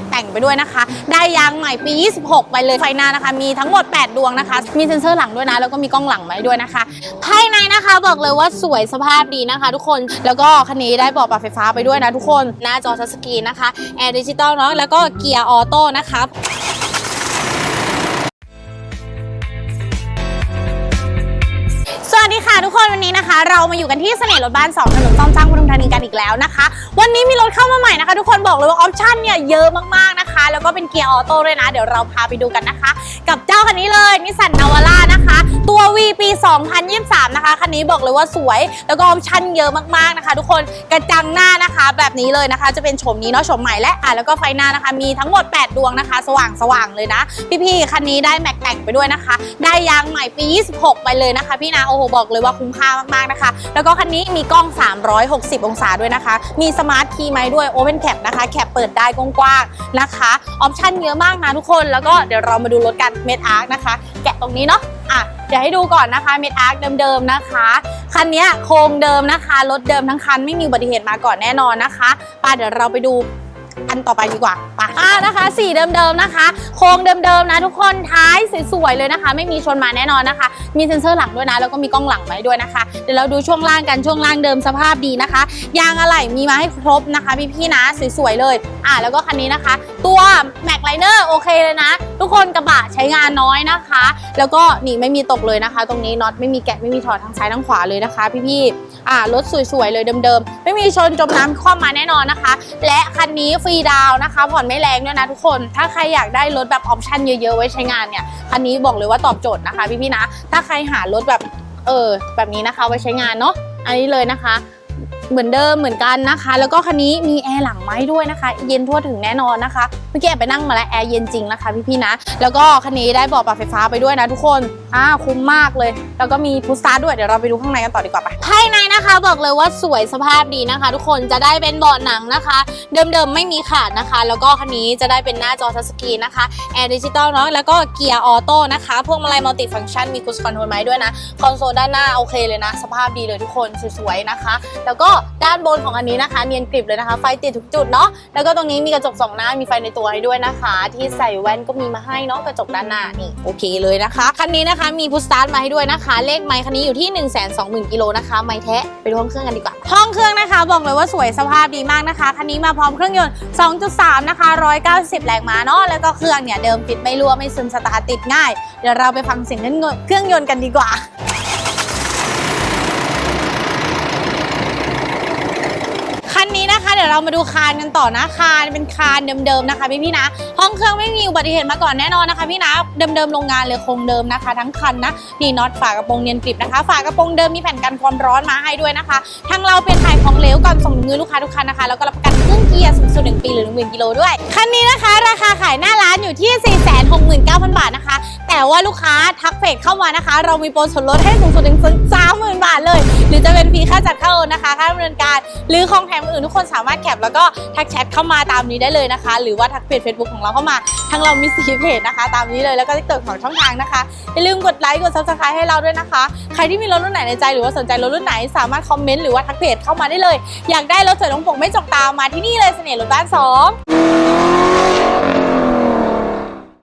กแต่งไปด้วยนะคะ ได้ยางใหม่ปี 26 ไปเลยไฟหน้านะคะ มีทั้งหมด 8 ดวงนะคะ มีเซ็นเซอร์หลังด้วยนะ แล้วก็มีกล้องหลังไว้ด้วยนะคะ ภายในนะคะบอกเลยว่าสวยสภาพดีนะคะ ทุกคนแล้วก็คันนี้ได้เบอกปรับไฟฟ้าไปด้วยนะทุกคนหน้าจอทัชสกรีนนะคะแอร์ดิจิตอลเนาะแล้วก็เกียร์ออโต้นะคะ วันนี้นะคะ เรามาอยู่กันที่เสน่ห์รถบ้าน2ถนนซ่อมสร้างปทุมธานีกันอีกแล้วนะคะ วันนี้มีรถเข้ามาใหม่นะคะ ทุกคนบอกเลยว่าออปชั่นเนี่ยเยอะมากๆนะคะ แล้วก็เป็นเกียร์ออโต้ด้วยนะ เดี๋ยวเราพาไปดูกันนะคะ กับเจ้าคันนี้เลยนิสสันนาวาร่านะคะ 2023 นะคะ คันนี้บอกเลยว่าสวยแล้วก็ออปชั่นเยอะมากๆนะคะ ทุกคนกระจังหน้านะคะ แบบนี้เลยนะคะ จะเป็นโฉมนี้เนาะโฉมใหม่และอะแล้วก็ไฟหน้านะคะ มีทั้งหมด 8 ดวงนะคะ สว่างสว่างเลยนะ พี่ๆคันนี้ได้แม็กแต่งไปด้วยนะคะ ได้ยางใหม่ปี 26 ไปเลยนะคะ พี่นะโอ้โหบอกเลยว่าคุ้มค่ามากๆนะคะ แล้วก็คันนี้มีกล้อง 360 องศาด้วยนะคะ มีสมาร์ทคีย์ไหมด้วย Open Cap นะคะแคปเปิดได้กว้างๆนะคะออปชั่นเยอะมากนะทุกคนแล้วก็เดี๋ยวเรามาดูรถกันเมดอาร์คนะคะ แกะตรงนี้เนาะ อะเดี๋ยวให้ดูก่อนนะคะเมดอาร์คเดิมๆนะคะ คันนี้โครงเดิมนะคะรถเดิมทั้งคันไม่มีอุบัติเหตุมาก่อนแน่นอนนะคะไป่ะเดี๋ยวเราไปดูอันต่อไปดีกว่าไปอ่านะคะ สีเดิมๆนะคะ โครงเดิมๆนะทุกคนท้ายสวยๆเลยนะคะ ไม่มีชนมาแน่นอนนะคะ มีเซ็นเซอร์หลังด้วยนะ แล้วก็มีกล้องหลังมาให้ด้วยนะคะ เดี๋ยวเราดูช่วงล่างกันช่วงล่างเดิมสภาพดีนะคะ ยางอะไหล่มีมาให้ครบนะคะพี่ๆนะสวยๆเลย อ่าแล้วก็คันนี้นะคะ ตัวแม็กไลเนอร์โอเคเลยนะ ทุกคนกระบะใช้งานน้อยนะคะ แล้วก็นี่ไม่มีตกเลยนะคะ ตรงนี้น็อตไม่มีแกะไม่มีถอดทั้งซ้ายทั้งขวาเลยนะคะ พี่ๆอ่ารถสวยๆเลยเดิมๆ ไม่มีชนจมน้ำคว่ำมาแน่นอนนะคะ และคันนี้ฟรีดาวน์นะคะ ผ่อนไม่แรงด้วยนะทุกคน ถ้าใครอยากได้รถแบบออปชั่นเยอะๆ ไว้ใช้งานเนี่ยคันนี้บอกเลยว่าตอบโจทย์นะคะพี่ๆนะ ถ้าใครหารถแบบเออแบบนี้นะคะไว้ใช้งานเนาะอันนี้เลยนะคะ เหมือนเดิมเหมือนกันนะคะ แล้วก็คันนี้มีแอร์หลังไม้ด้วยนะคะ เย็นทั่วถึงแน่นอนนะคะเมื่อกี้แอบไปนั่งมาแล้วแอร์เย็นจริงนะคะพี่ๆนะ แล้วก็คันนี้ได้เบอกปรับไฟฟ้าไปด้วยนะทุกคนอ่าคุ้มมากเลย แล้วก็มีพุชสตาร์ด้วยเดี๋ยวเราไปดูข้างในกันต่อดีกว่าไปภายในนะคะบอกเลยว่าสวยสภาพดีนะคะ ทุกคนจะได้เป็นเบาะหนังนะคะ เดิมๆไม่มีขาดนะคะ แล้วก็คันนี้จะได้เป็นหน้าจอทัชสกรีนนะคะแอร์ดิจิตอลเนาะแล้วก็เกียร์ออโต้นะคะพวงมาลัยมัลติฟังก์ชันมีคูสคอนโทรลไม้ด้วยนะคอนโซลด้านหน้าโอเคเลยนะ สภาพดีเลยทุกคนสวยๆนะคะ แล้วก็ด้านบนของอันนี้นะคะ เนียนกริบเลยนะคะ ไฟติดทุกจุดเนาะแล้วก็ตรงนี้มีกระจกสองหน้ามีไฟในตัวให้ด้วยนะคะ ที่ใส่แว่นก็มีมาให้เนาะกระจกด้านหน้านี่โอเคเลยนะคะคันนี้นะคะมีพุชสตาร์ทมาให้ด้วยนะคะ เลขไมค์คันนี้อยู่ที่1 2 0 0 0 0กิโลนะคะไมค์แท้ไปดูห้องเครื่องกันดีกว่า ห้องเครื่องนะคะ บอกเลยว่าสวยสภาพดีมากนะคะคันนี้มาพร้อมเครื่องยนต์ 2.3 นะคะ 190 แรงม้าเนาะแล้วก็เครื่องเนี่ยเดิมปิดไม่รั่วไม่ซึมสตาร์ติดง่ายเดี๋ยวเราไปฟังเสียงเครื่องยนต์กันดีกว่า คันนี้นะคะเดี๋ยวเรามาดูคานกันต่อนะคานเป็นคานเดิมๆนะคะพี่พี่นะ ห้องเครื่องไม่มีอุบัติเหตุมาก่อนแน่นอนนะคะพี่นะเดิมๆโรงงานเลยคงเดิมนะคะ ทั้งคันนะนี่น็อตฝากระโปรงเนียนกริบนะคะ ฝากระโปรงเดิมมีแผ่นกันความร้อนมาให้ด้วยนะคะทางเราเป็นถ่ายของเหลวก่อนส่งถึงมือลูกค้าทุกคันนะคะแล้วก็รับประกันเครื่องเกียร์สูงสุดหนึ่งปีหรือหนึ่งหมื่นกิโลด้วยคันนี้นะคะ ราคาขายหน้าร้านอยู่ที่ 4 6 9 0 0 0 บาทนะคะ แต่ว่าลูกค้าทักเพจเข้ามานะคะ เรามีโปรส่วนลดให้สูงสุดถึงสามหมื่นบาทเลย หรือจะเป็นฟรีค่าจัดเข้านะคะค่าดำเนินการ หรือของแถมอื่นทุกคนสามารถแคปแล้วก็ทักแชทเข้ามาตามนี้ได้เลยนะคะ หรือว่าทักเพจ Facebook ของเราเข้ามาทางเรามีสีเพจนะคะ ตามนี้เลยแล้วก็ติ๊กต็อกของช่องทางนะคะอย่าลืมกดไลค์กด subscribe ให้เราด้วยนะคะ ใครที่มีรถรุ่นไหนในใจหรือว่าสนใจรถรุ่นไหนสามารถคอมเมนต์หรือว่าทักเพจเข้ามาได้เลย อยากได้รถสวยลงปกไม่จกตามาที่นี่เลยเสน่ห์รถบ้านสอง